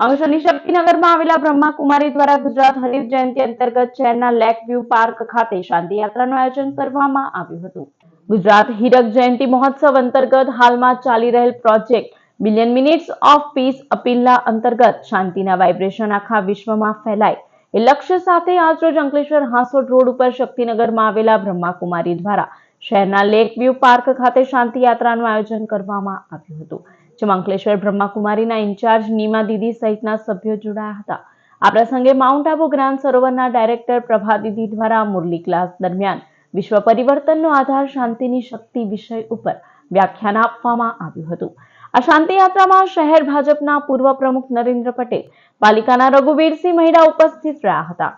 અંકલેશ્વરની શક્તિનગરમાં આવેલા બ્રહ્માકુમારી દ્વારા ગુજરાત હરિત જયંતિ અંતર્ગત શહેરના લેક વ્યૂ પાર્ક ખાતે શાંતિ યાત્રાનું આયોજન કરવામાં આવ્યું હતું. ગુજરાત હીરક જયંતિ મહોત્સવ અંતર્ગત હાલમાં ચાલી રહેલ project billion minutes of peace અપીલના અંતર્ગત શાંતિના વાઇબ્રેશન આખા વિશ્વમાં ફેલાય એ લક્ષ્ય સાથે આજરોજ અંકલેશ્વર હાંસોડ રોડ ઉપર શક્તિનગરમાં આવેલા બ્રહ્માકુમારી દ્વારા શહેરના લેક વ્યૂ પાર્ક ખાતે શાંતિ યાત્રાનું આયોજન કરવામાં આવ્યું હતું. જેમાં અંકલેશ્વર બ્રહ્માકુમારીના ઇન્ચાર્જ નીમા દીદી સહિતના સભ્યો જોડાયા હતા. આ પ્રસંગે માઉન્ટ આબુ ગ્રાન્ડ સરોવરના ડાયરેક્ટર પ્રભા દીદી દ્વારા મુરલી ક્લાસ દરમિયાન વિશ્વ પરિવર્તનનો આધાર શાંતિની શક્તિ વિષય ઉપર વ્યાખ્યાન આપવામાં આવ્યું હતું. આ શાંતિયાત્રામાં શહેર ભાજપના પૂર્વ પ્રમુખ નરેન્દ્ર પટેલ, પાલિકાના રઘુવીરસિંહ મહિડા ઉપસ્થિત રહ્યા હતા.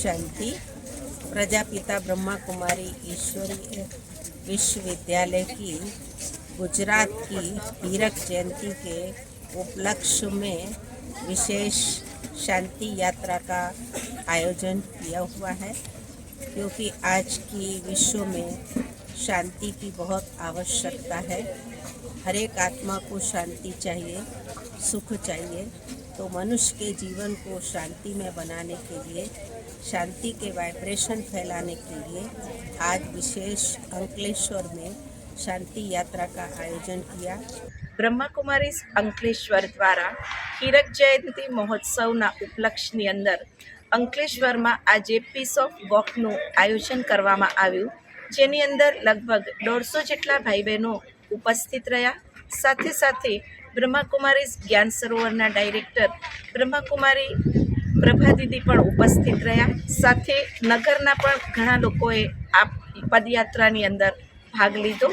શાંતિ પ્રજાપિતા બ્રહ્માકુમારી ઈશ્વરી વિશ્વવિદ્યાલય गुजरात की हीरक जयंती के उपलक्ष्य में विशेष शांति यात्रा का आयोजन किया हुआ है, क्योंकि आज की विश्व में शांति की बहुत आवश्यकता है। हर एक आत्मा को शांति चाहिए, सुख चाहिए तो मनुष्य के जीवन को शांति में बनाने के लिए, शांति के वाइब्रेशन फैलाने के लिए आज विशेष अंकलेश्वर में शांति यात्रा का आयोजन किया બ્રહ્માકુમારી અંકલેશ્વર દ્વારા હીરક જયંતિ મહોત્સવના ઉપલક્ષની અંદર અંકલેશ્વરમાં આજે પીસ ઓફ વોકનું આયોજન કરવામાં આવ્યું જેની અંદર લગભગ દોઢસો જેટલા ભાઈ બહેનો ઉપસ્થિત રહ્યા સાથે સાથે બ્રહ્માકુમારી જ્ઞાન સરોવરના ડાયરેક્ટર બ્રહ્માકુમારી પ્રભા દીદી પણ ઉપસ્થિત રહ્યા સાથે નગરના પણ ઘણા લોકોએ આ પદયાત્રાની અંદર ભાગ લીધો